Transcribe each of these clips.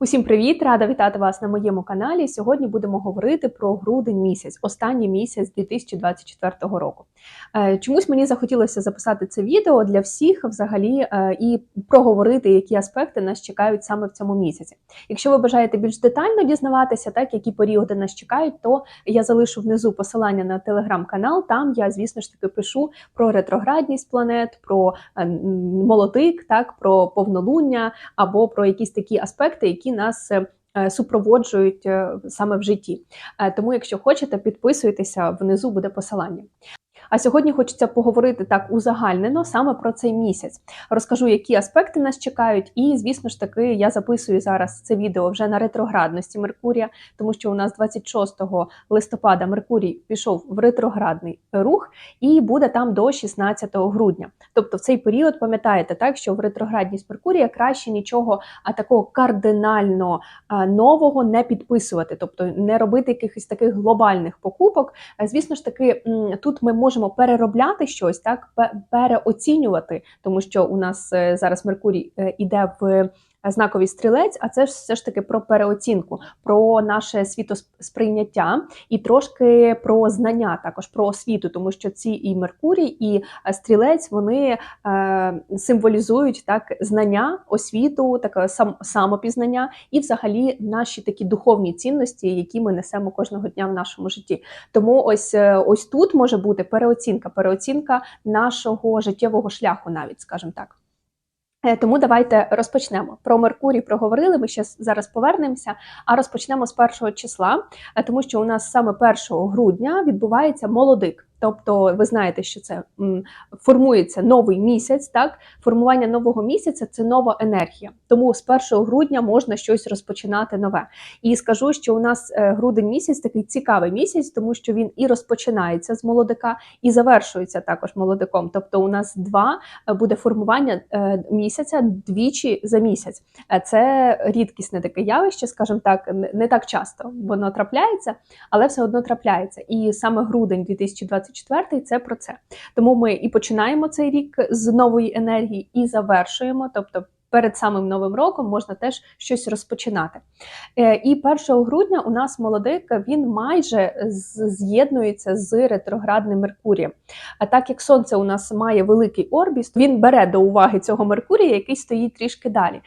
Усім привіт! Рада вітати вас на моєму каналі. Сьогодні будемо говорити про грудень місяць, останній місяць 2024 року. Е, Чомусь мені захотілося записати це відео для всіх взагалі е, і проговорити, які аспекти нас чекають саме в цьому місяці. Якщо ви бажаєте більш детально дізнаватися, так які періоди нас чекають, то я залишу внизу посилання на телеграм-канал. Там я, звісно ж таки, пишу про ретроградність планет, про е, м, молодик, так про повнолуння або про якісь такі аспекти, які нас е, е, супроводжують е, саме в житті. Тому, якщо хочете, підписуйтеся, внизу буде посилання. А сьогодні хочеться поговорити так узагальнено саме про цей місяць. Розкажу, які аспекти нас чекають, і звісно ж таки я записую зараз це відео вже на ретроградності Меркурія, тому що у нас 26 листопада Меркурій пішов в ретроградний рух і буде там до 16 грудня. Тобто, в цей період пам'ятаєте так, що в ретроградність Меркурія краще нічого а такого кардинально нового не підписувати, тобто не робити якихось таких глобальних покупок. Звісно ж таки, тут ми можемо переробляти щось, так пе- переоцінювати, тому що у нас е, зараз Меркурій е, іде в знаковий стрілець, а це ж все ж таки про переоцінку, про наше світосприйняття і трошки про знання, також про освіту, тому що ці і Меркурій, і е, стрілець вони е, символізують так знання, освіту, таке сам самопізнання і взагалі наші такі духовні цінності, які ми несемо кожного дня в нашому житті. Тому ось е, ось тут може бути переоцінка, переоцінка нашого життєвого шляху, навіть скажімо так. Е, Тому давайте розпочнемо. Про Меркурій проговорили. Ми ще зараз повернемося. А розпочнемо з першого числа, е, тому що у нас саме 1 грудня відбувається молодик. Тобто, ви знаєте, що це формується новий місяць. Так, формування нового місяця це нова енергія. Тому з 1 грудня можна щось розпочинати нове. І скажу, що у нас е, грудень місяць такий цікавий місяць, тому що він і розпочинається з молодика, і завершується також молодиком. Тобто, у нас два е, буде формування е, місяця двічі за місяць. Це рідкісне таке явище, скажімо так, не- так часто воно трапляється, але все одно трапляється. І саме грудень 2024 це про це. Тому ми і починаємо цей рік з нової енергії, і завершуємо. Тобто. Перед самим новим роком можна теж щось розпочинати. Е, І 1 грудня у нас молодик він майже з'єднується з ретроградним Меркурієм. А так як Сонце у нас має великий орбіс, він бере до уваги цього Меркурія, який стоїть трішки далі.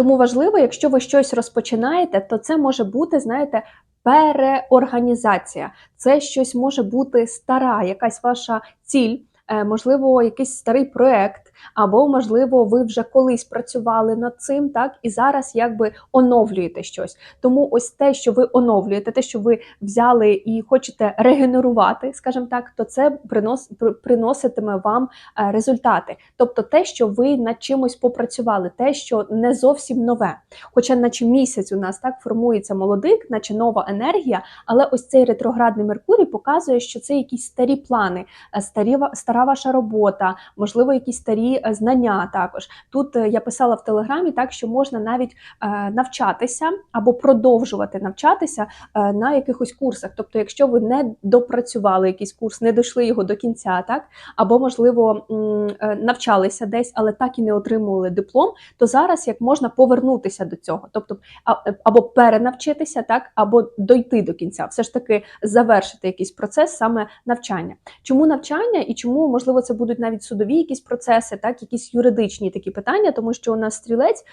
Тому важливо, якщо ви щось розпочинаєте, то це може бути, знаєте, переорганізація. Це щось може бути стара, якась ваша ціль, можливо, якийсь старий проект, або, можливо, ви вже колись працювали над цим, так, і зараз якби оновлюєте щось. Тому ось те, що ви оновлюєте, те, що ви взяли і хочете регенерувати, скажімо так, то це принос, приноситиме вам е, результати. Тобто те, що ви над чимось попрацювали, те, що не зовсім нове. Хоча, наче місяць у нас так формується молодик, наче нова енергія, але ось цей ретроградний Меркурій показує, що це якісь старі плани, е, старі, ва- стара ваша робота, можливо, якісь старі е, знання також. Тут е, я писала в телеграмі, так що можна навіть е, навчатися або продовжувати навчатися на якихось курсах. Тобто, якщо ви не допрацювали якийсь курс, не дійшли його до кінця, так або можливо навчалися десь, але так і не отримували диплом, то зараз як можна повернутися до цього, тобто або перенавчитися, так або дойти до кінця, все ж таки завершити якийсь процес саме навчання. Чому навчання і чому можливо це будуть навіть судові якісь процеси, так якісь юридичні такі питання, тому що у нас стрілець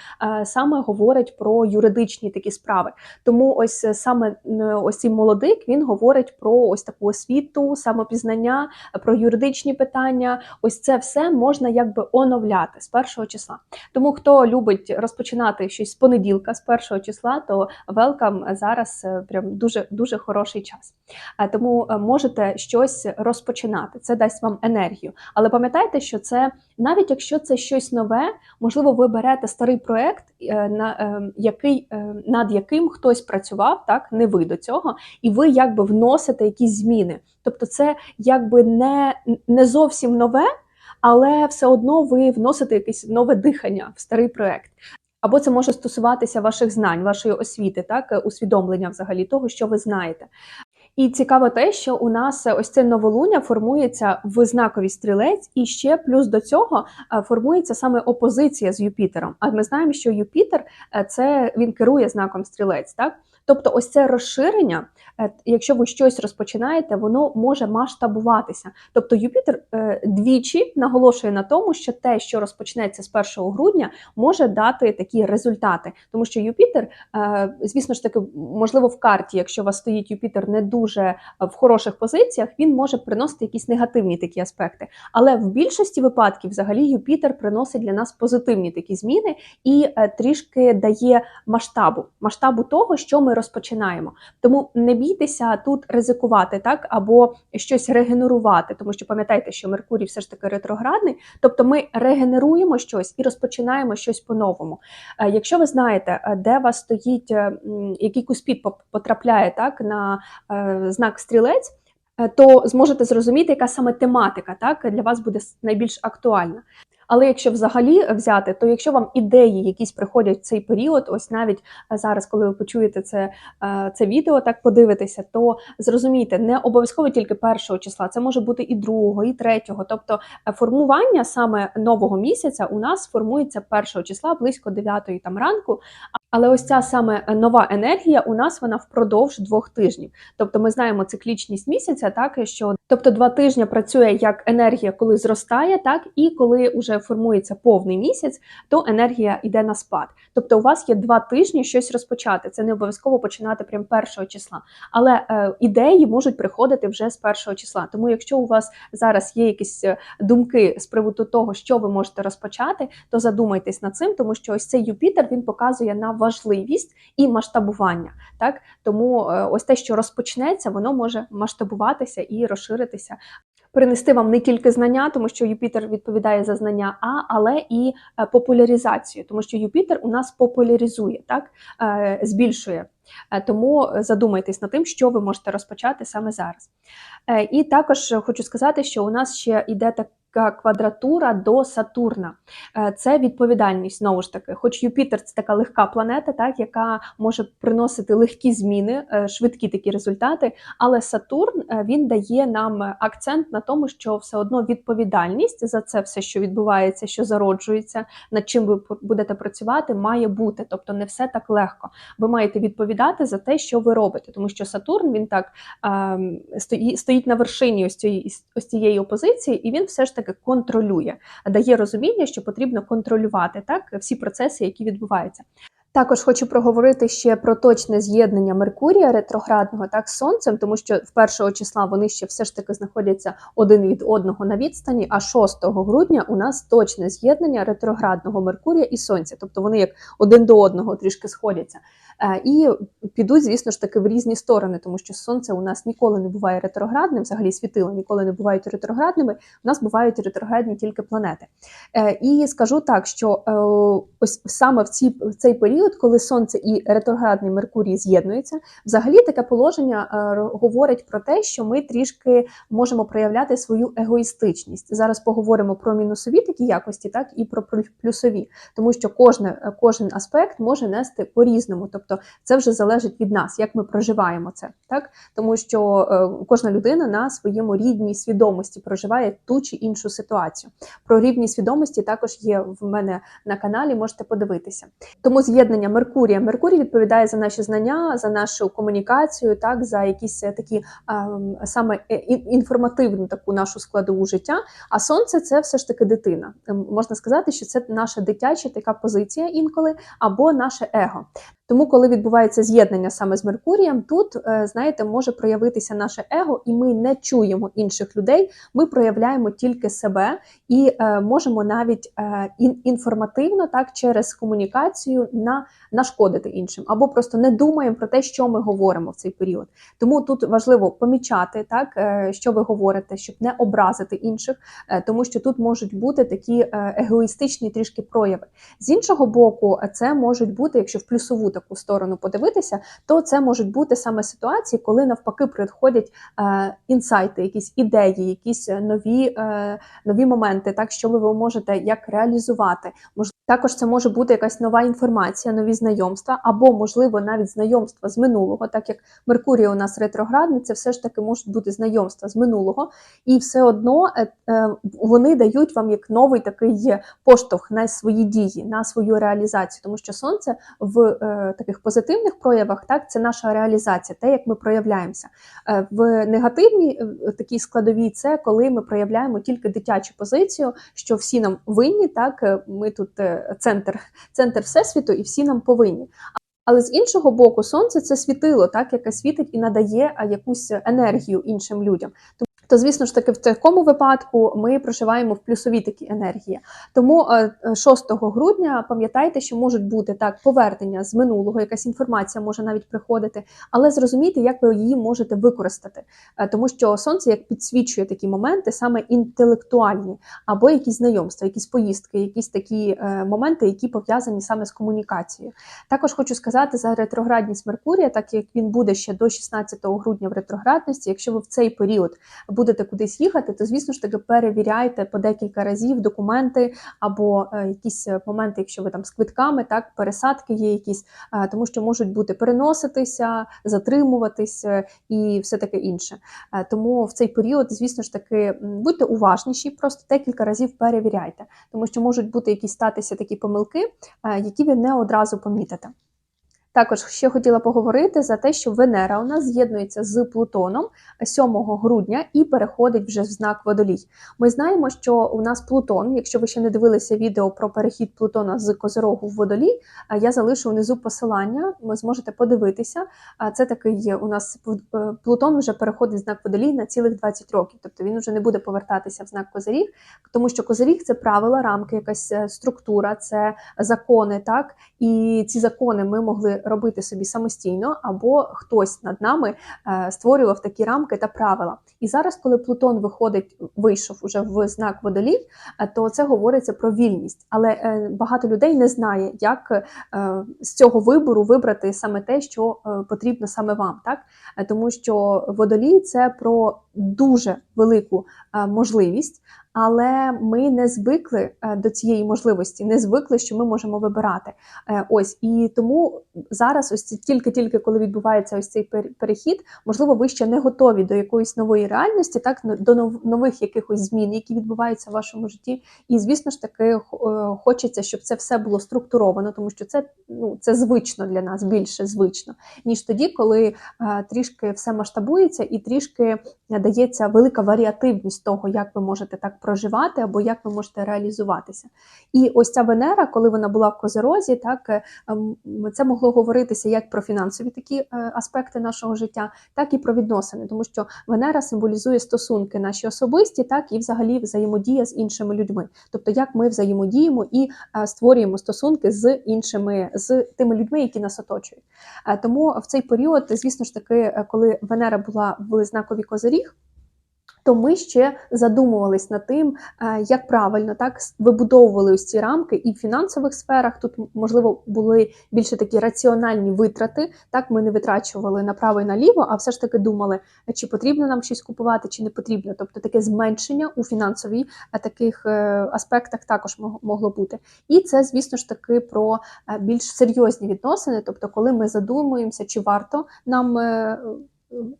е, саме говорить про юридичні такі справи. Тому ось е, саме ось цей молодик він говорить про ось таку освіту, самопізнання, про юридичні питання. Ось це все можна якби оновляти з першого числа. Тому хто любить розпочинати щось з понеділка, з першого числа, то велкам зараз е, прям дуже дуже хороший час. Тому можете щось розпочинати. Це дасть вам енергію. Але пам'ятайте, що це навіть якщо це щось нове, можливо, ви берете старий проект, е, на е, який е, над яким хтось працював, так не ви до цього, і ви якби вносите якісь зміни. Тобто, це якби не, не зовсім нове, але все одно ви вносите якесь нове дихання в старий проект. Або це може стосуватися ваших знань, вашої освіти, так усвідомлення взагалі того, що ви знаєте. І цікаво те, що у нас ось це новолуння формується в знаковій стрілець, і ще плюс до цього е, формується саме опозиція з Юпітером. А ми знаємо, що Юпітер е, це він керує знаком стрілець, так? Тобто, ось це розширення, е, якщо ви щось розпочинаєте, воно може масштабуватися. Тобто Юпітер е, двічі наголошує на тому, що те, що розпочнеться з 1 грудня, може дати такі результати, тому що Юпітер, е, звісно ж таки, можливо, в карті, якщо у вас стоїть Юпітер не дуже в хороших позиціях, він може приносити якісь негативні такі аспекти. Але в більшості випадків, взагалі, Юпітер приносить для нас позитивні такі зміни і трішки дає масштабу, масштабу того, що ми розпочинаємо. Тому не бійтеся тут ризикувати, так або щось регенерувати, тому що пам'ятайте, що Меркурій все ж таки ретроградний, тобто ми регенеруємо щось і розпочинаємо щось по-новому. Е, Якщо ви знаєте, е, де вас стоїть, е, який куспід поп- потрапляє так на знак стрілець. То зможете зрозуміти, яка саме тематика так для вас буде найбільш актуальна. Але якщо взагалі взяти, то якщо вам ідеї якісь приходять в цей період, ось навіть е, зараз, коли ви почуєте це, е, це відео, так подивитеся, то зрозумійте, не обов'язково тільки першого числа, це може бути і другого, і третього. Тобто е, формування саме нового місяця у нас формується першого числа близько 9 там ранку. Але ось ця саме е, нова енергія у нас вона впродовж двох тижнів. Тобто ми знаємо циклічність місяця, так що тобто два тижні працює як енергія, коли зростає, так і коли вже формується повний місяць, то енергія йде на спад. Тобто, у вас є два тижні щось розпочати. Це не обов'язково починати прямо першого числа, але е, ідеї можуть приходити вже з першого числа. Тому, якщо у вас зараз є якісь е, думки з приводу того, що ви можете розпочати, то задумайтесь над цим, тому що ось цей Юпітер він показує на важливість і масштабування. Так тому е, ось те, що розпочнеться, воно може масштабуватися і розширитися. Принести вам не тільки знання, тому що Юпітер відповідає за знання, а але і е, популяризацію, тому що Юпітер у нас популяризує, так е, збільшує. Тому задумайтесь над тим, що ви можете розпочати саме зараз. І також хочу сказати, що у нас ще йде така квадратура до Сатурна. Е, Це відповідальність знову ж таки. Хоч Юпітер це така легка планета, так яка може приносити легкі зміни, е, швидкі такі результати. Але Сатурн е, він дає нам акцент на тому, що все одно відповідальність за це все, що відбувається, що зароджується, над чим ви будете працювати, має бути. Тобто не все так легко. Ви маєте відповідати за те, що ви робите, тому що Сатурн він так ем, стоїть на вершині ось цієї опозиції, і він все ж таки контролює, дає розуміння, що потрібно контролювати так всі процеси, які відбуваються. Також хочу проговорити ще про точне з'єднання Меркурія ретроградного так з сонцем, тому що в першого числа вони ще все ж таки знаходяться один від одного на відстані. А 6 грудня у нас точне з'єднання ретроградного Меркурія і Сонця, тобто вони як один до одного трішки сходяться. Е, І підуть, звісно ж таки, в різні сторони, тому що сонце у нас ніколи не буває ретроградним, взагалі світила ніколи не бувають ретроградними. У нас бувають ретроградні тільки планети. Е, І скажу так, що е, ось саме в цей період, коли сонце і ретроградний Меркурій з'єднуються, взагалі таке положення е, говорить про те, що ми трішки можемо проявляти свою егоїстичність. Зараз поговоримо про мінусові такі якості, так і про плюсові, тому що кожне, кожен аспект може нести по-різному. Тобто це вже залежить від нас, як ми проживаємо це, так тому що е, кожна людина на своєму рідній свідомості проживає ту чи іншу ситуацію. Про рівні свідомості також є в мене на каналі, можете подивитися. Тому з'єднання Меркурія. Меркурій відповідає за наші знання, за нашу комунікацію, так за якісь е, такі саме е, інформативну таку нашу складову життя. А сонце це все ж таки дитина. Ем, Можна сказати, що це наша дитяча така позиція інколи або наше его. Тому, коли відбувається з'єднання саме з Меркурієм, тут е, знаєте, може проявитися наше его, і ми не чуємо інших людей. Ми проявляємо тільки себе і е, можемо навіть е, інформативно так через комунікацію на нашкодити іншим, або просто не думаємо про те, що ми говоримо в цей період. Тому тут важливо помічати так, що ви говорите, щоб не образити інших, тому що тут можуть бути такі егоїстичні трішки прояви. З іншого боку, це можуть бути, якщо в плюсову таку сторону подивитися, то це можуть бути саме ситуації, коли навпаки приходять е, інсайти, якісь ідеї, якісь нові, е, нові моменти, так що ви можете як реалізувати. Мож- також це може бути якась нова інформація, нові знайомства, або, можливо, навіть знайомства з минулого, так як Меркурій у нас ретроградний, це все ж таки можуть бути знайомства з минулого, і все одно е, е, вони дають вам як новий такий поштовх на свої дії, на свою реалізацію, тому що сонце в е, таких позитивних проявах, так це наша реалізація, те, як ми проявляємося. Е, в негативній е, такій складовій це коли ми проявляємо тільки дитячу позицію, що всі нам винні, так е, ми тут центр, центр всесвіту, і всі нам повинні. Але з іншого боку, сонце це світило, так яке світить і надає якусь енергію іншим людям. То, звісно ж таки, в такому випадку ми проживаємо в плюсовій такій енергії. Тому е, е, 6 грудня пам'ятайте, що можуть бути так повернення з минулого, якась інформація може навіть приходити, але зрозумійте, як ви її можете використати, Е, тому що сонце як підсвічує такі моменти, саме інтелектуальні, або якісь знайомства, якісь поїздки, якісь такі е, моменти, які пов'язані саме з комунікацією. Також хочу сказати за ретроградність Меркурія, так як він буде ще до 16 грудня в ретроградності, якщо ви в цей період будете кудись їхати, то звісно ж таки перевіряйте по декілька разів документи або е, якісь моменти, якщо ви там з квитками, так пересадки є якісь, е, тому що можуть бути переноситися, затримуватись е, і все таке інше. Е, тому в цей період, звісно ж таки, будьте уважніші, просто декілька разів перевіряйте, тому що можуть бути якісь статися такі помилки, е, які ви не одразу помітите. Також ще хотіла поговорити за те, що Венера у нас з'єднується з Плутоном 7 грудня і переходить вже в знак водолій. Ми знаємо, що у нас Плутон, якщо ви ще не дивилися відео про перехід Плутона з Козирогу в водолій, я залишу внизу посилання, ви зможете подивитися. А Це такий у нас е, Плутон вже переходить в знак водолій на цілих 20 років, тобто він вже не буде повертатися в знак Козиріг, тому що Козиріг це правила, рамки, якась е, структура, це закони, так і ці закони ми могли робити собі самостійно, або хтось над нами е, створював такі рамки та правила. І зараз, коли Плутон виходить, вийшов уже в знак водолій, е, то це говориться про вільність. Але е, багато людей не знає, як з цього вибору вибрати саме те, що потрібно саме вам, так тому що водолій це про дуже велику можливість. Але ми не звикли е, до цієї можливості, не звикли, що ми можемо вибирати. Е, Ось і тому зараз, ось тільки-тільки коли відбувається ось цей пер- перехід, можливо, ви ще не готові до якоїсь нової реальності, так до нов- нових якихось змін, які відбуваються в вашому житті. І звісно ж таки е, хочеться, щоб це все було структуровано, тому що це ну це звично для нас, більше звично, ніж тоді, коли трішки все масштабується і трішки дається велика варіативність того, як ви можете так проживати або як ви можете реалізуватися. І ось ця Венера, коли вона була в Козерозі, так е, ем, це могло говоритися як про фінансові такі е, аспекти нашого життя, так і про відносини, тому що Венера символізує стосунки наші особисті, так і взагалі взаємодія з іншими людьми. Тобто, як ми взаємодіємо і е, створюємо стосунки з іншими, з тими людьми, які нас оточують. Тому в цей період, звісно ж таки, коли Венера була в знакові Козиріг, то ми ще задумувались над тим, е, як правильно так вибудовували ось ці рамки і в фінансових сферах. Тут можливо були більше такі раціональні витрати. Так ми не витрачували направо і наліво, а все ж таки думали, е, чи потрібно нам щось купувати, чи не потрібно. Тобто таке зменшення у фінансовій е, таких аспектах також мог- могло бути. І це, звісно ж таки, про більш серйозні відносини. Тобто, коли ми задумуємося, чи варто нам.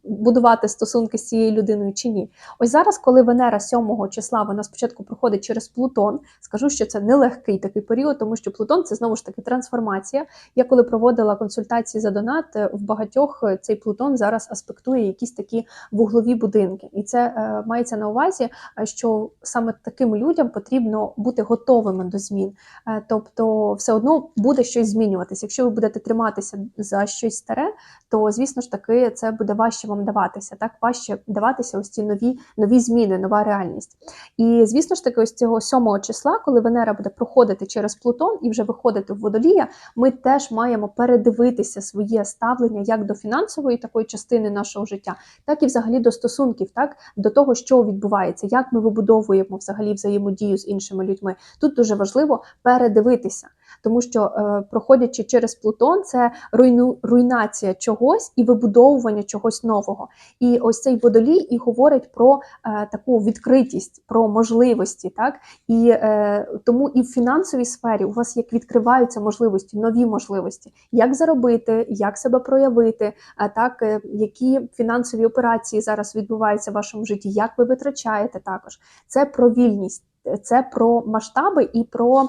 Будувати стосунки з цією людиною чи ні. Ось зараз, коли Венера 7 числа вона спочатку проходить через Плутон, скажу, що це нелегкий такий період, тому що Плутон це знову ж таки трансформація. Я коли проводила консультації за донат, е, в багатьох е, цей Плутон зараз аспектує якісь такі вуглові будинки, і це е, мається на увазі, е, що саме таким людям потрібно бути готовими до змін. Е, тобто, все одно буде щось змінюватися. Якщо ви будете триматися за щось старе, то звісно ж таки це буде важче вам даватися. Так важче даватися ось ці нові, нові зміни, нова реальність. І звісно ж таки, ось цього 7 числа, коли Венера буде проходити через Плутон і вже виходити в водолія, ми теж маємо передивитися своє ставлення як до фінансової такої частини нашого життя, так і взагалі до стосунків, так до того, що відбувається, як ми вибудовуємо взагалі взаємодію з іншими людьми. Тут дуже важливо передивитися. Тому що е, проходячи через Плутон, це руйну, руйнація чогось і вибудовування чогось нового. І ось цей водолій і говорить про е, таку відкритість, про можливості, так і е, тому і в фінансовій сфері у вас як відкриваються можливості, нові можливості, як заробити, як себе проявити, а так які фінансові операції зараз відбуваються в вашому житті, як ви витрачаєте також. Це про вільність. Це про масштаби і про е,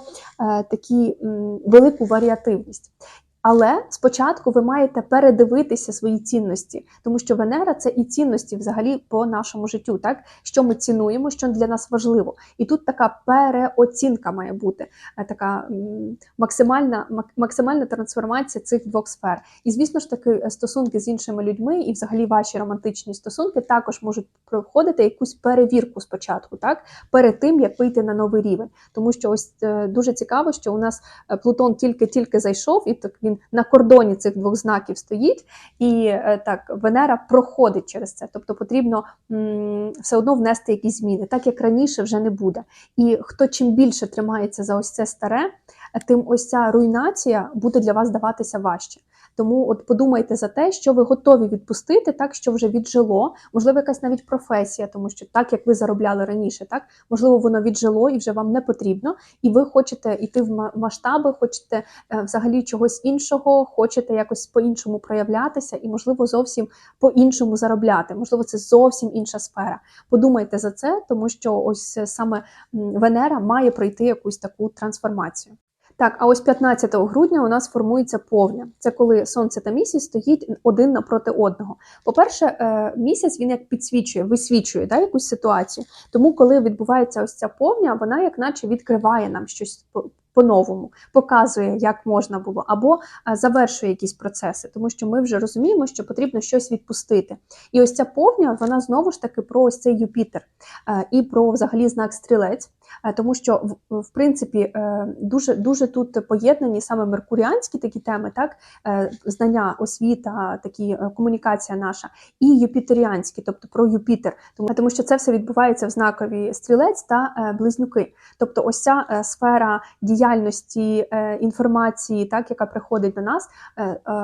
такі велику варіативність. Але спочатку ви маєте передивитися свої цінності, тому що Венера це і цінності взагалі по нашому життю, так що ми цінуємо, що для нас важливо. І тут така переоцінка має бути, е, така максимальна, максимальна трансформація цих двох сфер. І звісно ж таки, стосунки з іншими людьми і взагалі ваші романтичні стосунки також можуть проходити якусь перевірку спочатку, так перед тим як вийти на новий рівень. Тому що ось е, дуже цікаво, що у нас е, Плутон тільки-тільки зайшов, і так він на кордоні цих двох знаків стоїть, і е, так Венера проходить через це. Тобто потрібно все одно внести якісь зміни, так як раніше вже не буде. І хто чим більше тримається за ось це старе, тим ось ця руйнація буде для вас даватися важче. Тому от подумайте за те, що ви готові відпустити, так що вже віджило, можливо, якась навіть професія, тому що так як ви заробляли раніше, так можливо, воно віджило і вже вам не потрібно, і ви хочете йти в масштаби, хочете е, взагалі чогось іншого, хочете якось по-іншому проявлятися, і можливо зовсім по-іншому заробляти. Можливо, це зовсім інша сфера. Подумайте за це, тому що ось е, саме Венера має пройти якусь таку трансформацію. Так, а ось 15 грудня у нас формується повня. Це коли сонце та місяць стоїть один напроти одного. По-перше, е, місяць він як підсвічує, висвічує да, якусь ситуацію. Тому, коли відбувається ось ця повня, вона як наче відкриває нам щось по- по-новому, показує, як можна було, або е, завершує якісь процеси, тому що ми вже розуміємо, що потрібно щось відпустити. І ось ця повня, вона знову ж таки про ось цей Юпітер е, і про взагалі знак стрілець. Е, Тому що в, принципі е, дуже дуже тут поєднані саме меркуріанські такі теми, так е, знання, освіта, такі комунікація наша, і юпітеріанські, тобто про Юпітер, тому, тому що це все відбувається в знакові стрілець та близнюки. Тобто, ось ця сфера діяльності інформації, так яка приходить до нас,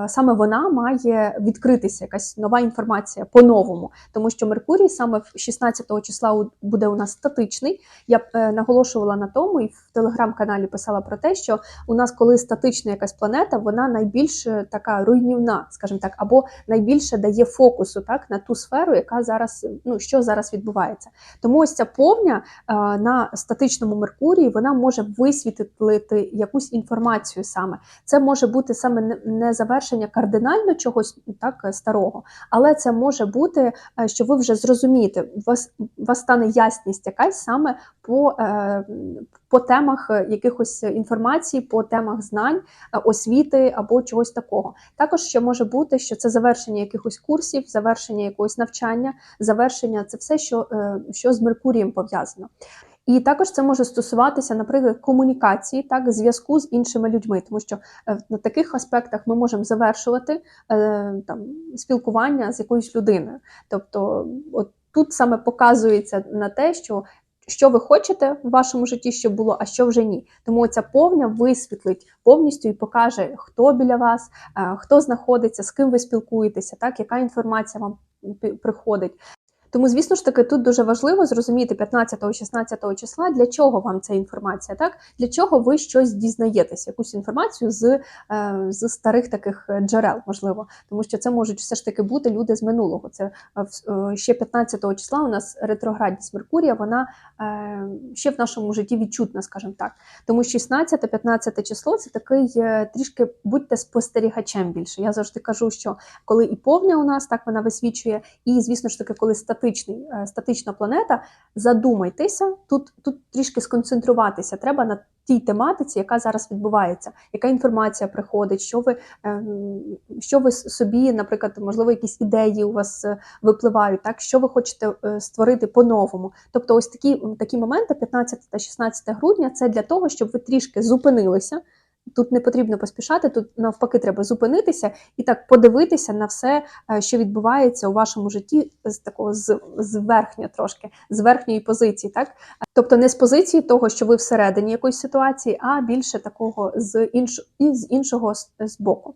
саме вона має відкритися, якась нова інформація по-новому, тому що Меркурій саме в 16 числа буде у нас статичний. Я наголошувала на тому і в телеграм-каналі писала про те, що у нас, коли статична якась планета, вона найбільш е, така руйнівна, скажімо так, або найбільше дає фокусу так на ту сферу, яка зараз ну що зараз відбувається. Тому ось ця повня е, на статичному Меркурії вона може висвітлити якусь інформацію саме. Це може бути саме не- завершення кардинально чогось так старого, але це може бути, е, що ви вже зрозумієте, у вас, у вас стане ясність якась саме по, по темах е, якихось інформації, по темах знань, е, освіти або чогось такого. Також ще може бути, що це завершення якихось курсів, завершення якогось навчання, завершення це все, що, е, що з Меркурієм пов'язано. І також це може стосуватися, наприклад, комунікації, так, зв'язку з іншими людьми, тому що е, на таких аспектах ми можемо завершувати е, там спілкування з якоюсь людиною. Тобто, от тут саме показується на те, що. Що ви хочете в вашому житті, щоб було, а що вже ні. Тому ця повня висвітлить повністю і покаже, хто біля вас, е, хто знаходиться, з ким ви спілкуєтеся, так яка інформація вам приходить. Тому, звісно ж таки, тут дуже важливо зрозуміти 15-16 числа, для чого вам ця інформація, так для чого ви щось дізнаєтесь, якусь інформацію з, е, з старих таких джерел, можливо, тому що це можуть все ж таки бути люди з минулого. Це е, е, ще 15 числа у нас ретроградність Меркурія, вона ще в нашому житті відчутна, скажімо так. Тому 16-15 число це такий трішки будьте спостерігачем більше. Я завжди кажу, що коли і повня у нас так вона висвічує, і звісно ж таки, коли статичний, е, статична планета, задумайтеся, тут, тут трішки сконцентруватися. Треба на тій тематиці, яка зараз відбувається, яка інформація приходить, що ви, ем, що ви собі, наприклад, можливо, якісь ідеї у вас е, випливають, так що ви хочете е, створити по-новому. Тобто, ось такі, такі моменти, 15 та 16 грудня, це для того, щоб ви трішки зупинилися. Тут не потрібно поспішати, тут навпаки треба зупинитися і так подивитися на все, е, що відбувається у вашому житті з такого з, з трошки, з верхньої позиції, так? Тобто не з позиції того, що ви всередині якоїсь ситуації, а більше такого з інш... з іншого з боку.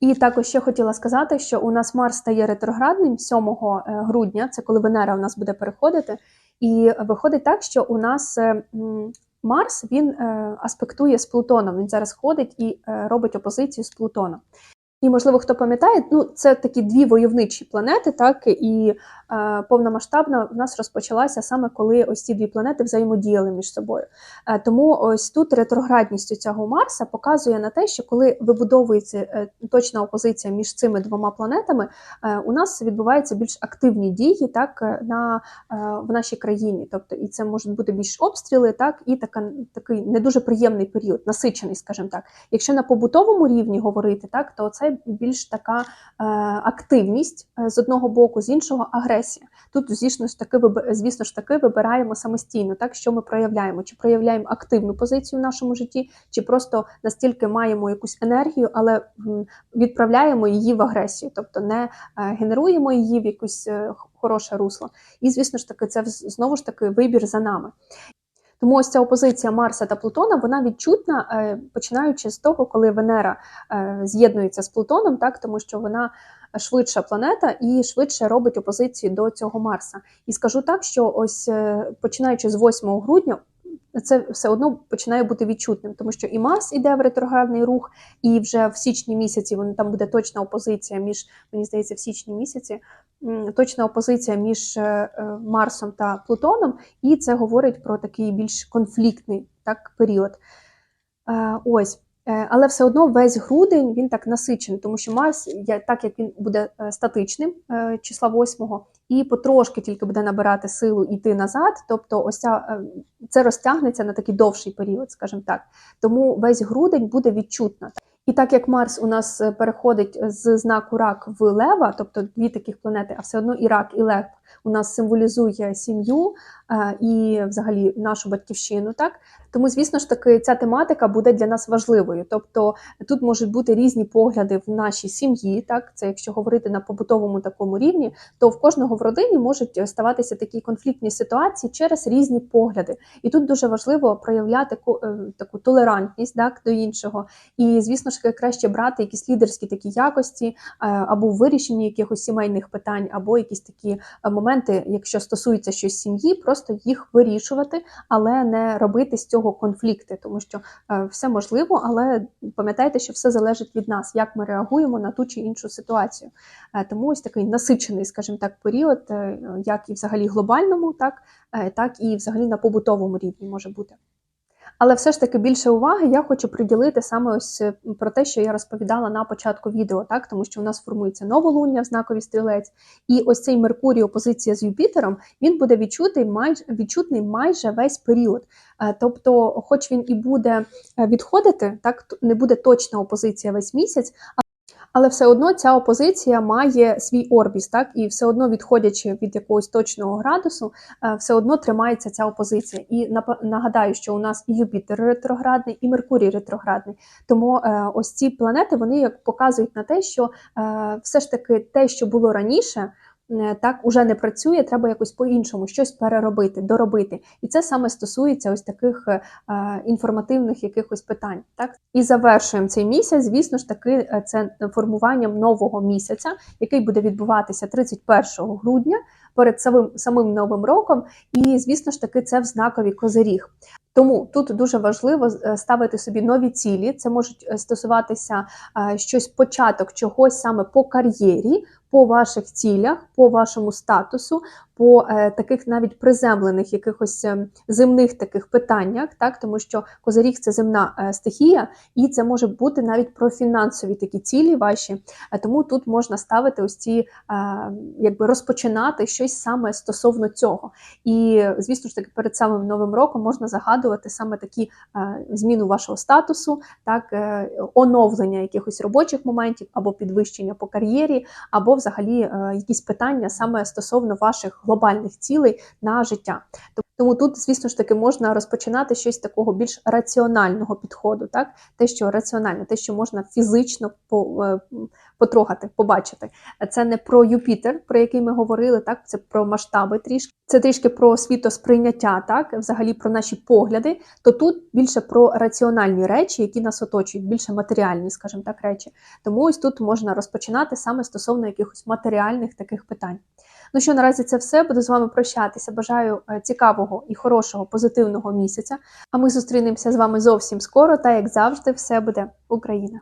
І також ще хотіла сказати, що у нас Марс стає ретроградним 7 е, грудня, це коли Венера у нас буде переходити. І виходить так, що у нас е, Марс він е, аспектує з Плутоном. Він зараз ходить і е, робить опозицію з Плутоном. І, можливо, хто пам'ятає, ну це такі дві войовничі планети, так і повномасштабна в нас розпочалася саме коли ось ці дві планети взаємодіяли між собою. Е, тому ось тут ретроградність цього Марса показує на те, що коли вибудовується е, точна опозиція між цими двома планетами, е, у нас відбуваються більш активні дії так е, на е, в нашій країні. Тобто, і це можуть бути більш обстріли, так і така такий не дуже приємний період, насичений, скажімо так. Якщо на побутовому рівні говорити, так то це більш така е, активність е, з одного боку, з іншого агресія. Тут, звісно ж таки, звісно ж таки, вибираємо самостійно, так що ми проявляємо, чи проявляємо активну позицію в нашому житті, чи просто настільки маємо якусь енергію, але відправляємо її в агресію, тобто не е, генеруємо її в якусь е, хороше русло. І, звісно ж таки, це знову ж таки вибір за нами. Тому ось ця опозиція Марса та Плутона вона відчутна, е, починаючи з того, коли Венера з'єднується з Плутоном, так тому що вона швидша планета і швидше робить опозицію до цього Марса. І скажу так, що ось е, починаючи з 8 грудня. Це все одно починає бути відчутним, тому що і Марс іде в ретроградний рух, і вже в січні місяці вони там буде точна опозиція між, мені здається, в січні місяці точна опозиція між е, е, Марсом та Плутоном, і це говорить про такий більш конфліктний так, період. Ось. Е, Але все одно весь грудень він так насичений, тому що Марс, так як він буде е, статичним е, числа 8 і потрошки тільки буде набирати силу йти назад. Тобто, ось ця, це розтягнеться на такий довший період, скажімо так. Тому весь грудень буде відчутно. І так як Марс у нас переходить з знаку рак в Лева, тобто дві таких планети, а все одно і рак, і Лев у нас символізує сім'ю е, і взагалі нашу батьківщину, так тому, звісно ж таки, ця тематика буде для нас важливою. Тобто тут можуть бути різні погляди в нашій сім'ї, так це якщо говорити на побутовому такому рівні, то в кожного в родині можуть ставатися такі конфліктні ситуації через різні погляди. І тут дуже важливо проявляти е, таку толерантність так, до іншого. І, звісно ж, краще брати якісь лідерські такі якості е, або в вирішенні якихось сімейних питань, або якісь такі е, моменти, якщо стосується щось сім'ї, просто їх вирішувати, але не робити з цього конфлікти, тому що е, все можливо, але пам'ятайте, що все залежить від нас, як ми реагуємо на ту чи іншу ситуацію. Е, Тому ось такий насичений, скажімо так, період, е, як і взагалі глобальному, так, так і взагалі на побутовому рівні може бути. Але все ж таки більше уваги я хочу приділити саме ось е, про те, що я розповідала на початку відео, так тому що у нас формується новолуння в знакові стрілець, і ось цей Меркурій, опозиція з Юпітером, він буде відчутий майже відчутний майже весь період. Е, Тобто, хоч він і буде е, відходити, так не буде точна опозиція весь місяць. Але все одно ця опозиція має свій орбіс, так і все одно відходячи від якогось точного градусу, е, все одно тримається ця опозиція. І нагадаю, що у нас і Юпітер ретроградний, і Меркурій ретроградний. Тому е, ось ці планети вони як показують на те, що е, все ж таки те, що було раніше. Е, Так уже не працює, треба якось по-іншому щось переробити, доробити, і це саме стосується ось таких е, інформативних якихось питань. Так і завершуємо цей місяць. Звісно ж таки, е, це формуванням нового місяця, який буде відбуватися 31 грудня перед самим самим новим роком. І звісно ж таки, це в знакові козиріг. Тому тут дуже важливо ставити собі нові цілі. Це можуть стосуватися щось початок чогось саме по кар'єрі, по ваших цілях, по вашому статусу, по е, таких навіть приземлених якихось е, земних таких питаннях, так тому що козиріг це земна е, стихія, і це може бути навіть про фінансові такі цілі ваші. Е, Тому тут можна ставити ось ці, якби розпочинати щось саме стосовно цього. І звісно ж таки, перед самим новим роком можна загадувати саме такі зміну вашого статусу, так оновлення якихось робочих моментів або підвищення по кар'єрі, або взагалі якісь питання саме стосовно ваших глобальних цілей на життя. Тому тут, звісно ж таки, можна розпочинати щось такого більш раціонального підходу, так? Те, що раціональне, те, що можна фізично е, потрогати, побачити. Це не про Юпітер, про який ми говорили, так? Це про масштаби трішки. Це трішки про світосприйняття, так, взагалі про наші погляди. То тут більше про раціональні речі, які нас оточують, більше матеріальні, скажімо так, речі. Тому ось тут можна розпочинати саме стосовно якихось матеріальних таких питань. Ну що, наразі це все. Буду з вами прощатися. Бажаю е, цікавого і хорошого, позитивного місяця. А ми зустрінемося з вами зовсім скоро. Та як завжди, все буде Україна!